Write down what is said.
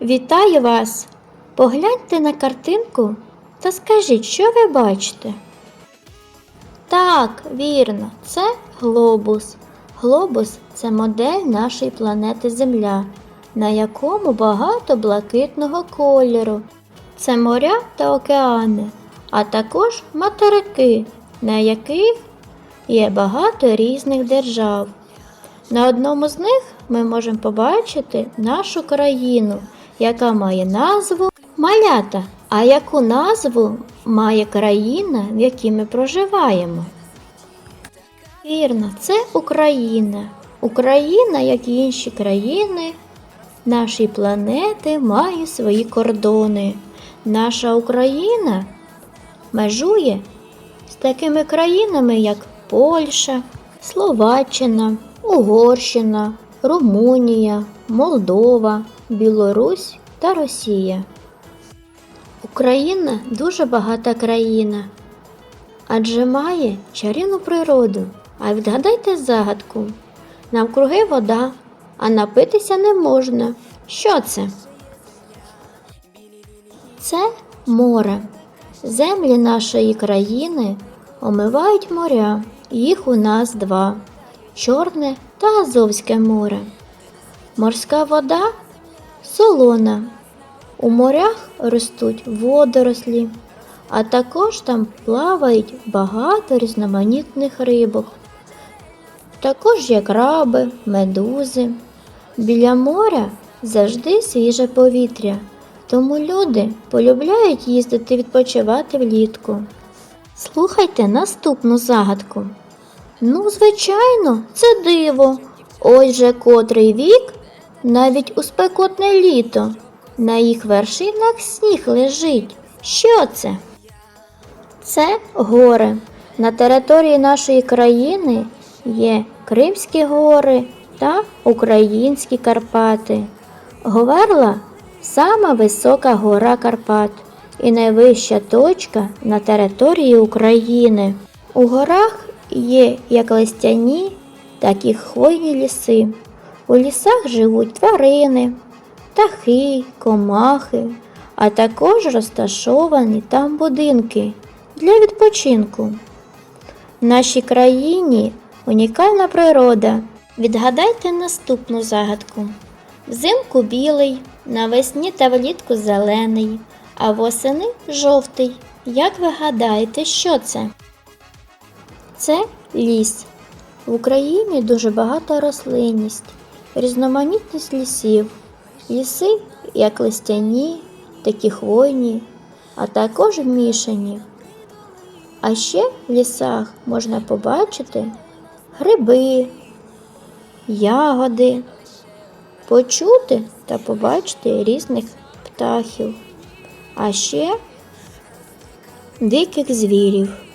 Вітаю вас! Погляньте на картинку та скажіть, що ви бачите? Так, вірно, це глобус. Глобус це модель нашої планети Земля, на якому багато блакитного кольору. Це моря та океани, а також материки, на яких є багато різних держав. На одному з них ми можемо побачити нашу країну, яка має назву Малята. А яку назву має країна, в якій ми проживаємо? Вірно, це Україна. Україна, як і інші країни нашої планети, має свої кордони. Наша Україна межує з такими країнами, як Польща, Словаччина, Угорщина, Румунія, Молдова, Білорусь та Росія. Україна дуже багата країна, адже має чарівну природу. А відгадайте загадку. Навкруги вода, а напитися не можна. Що це? Це море. Землі нашої країни омивають моря. Їх у нас два Чорне та Азовське море. Морська вода солона. У морях ростуть водорослі, а також там плавають багато різноманітних рибок. Також є краби, медузи. Біля моря завжди свіже повітря, тому люди полюбляють їздити відпочивати влітку. Слухайте наступну загадку. Ну, звичайно, це диво. Ось же котрий вік, навіть у спекотне літо. На їх вершинах сніг лежить. Що це? Це гори. На території нашої країни є Кримські гори та Українські Карпати. Говерла сама висока гора Карпат і найвища точка на території України. У горах є як листяні, так і хвойні ліси. У лісах живуть тварини, птахи, комахи, а також розташовані там будинки для відпочинку. В нашій країні унікальна природа. Відгадайте наступну загадку. Взимку білий, навесні та влітку зелений, а восени жовтий. Як ви гадаєте, що це? Це ліс. В Україні дуже багата рослинність, різноманітність лісів. Ліси як листяні, такі хвойні, а також мішані. А ще в лісах можна побачити гриби, ягоди, почути та побачити різних птахів, а ще диких звірів.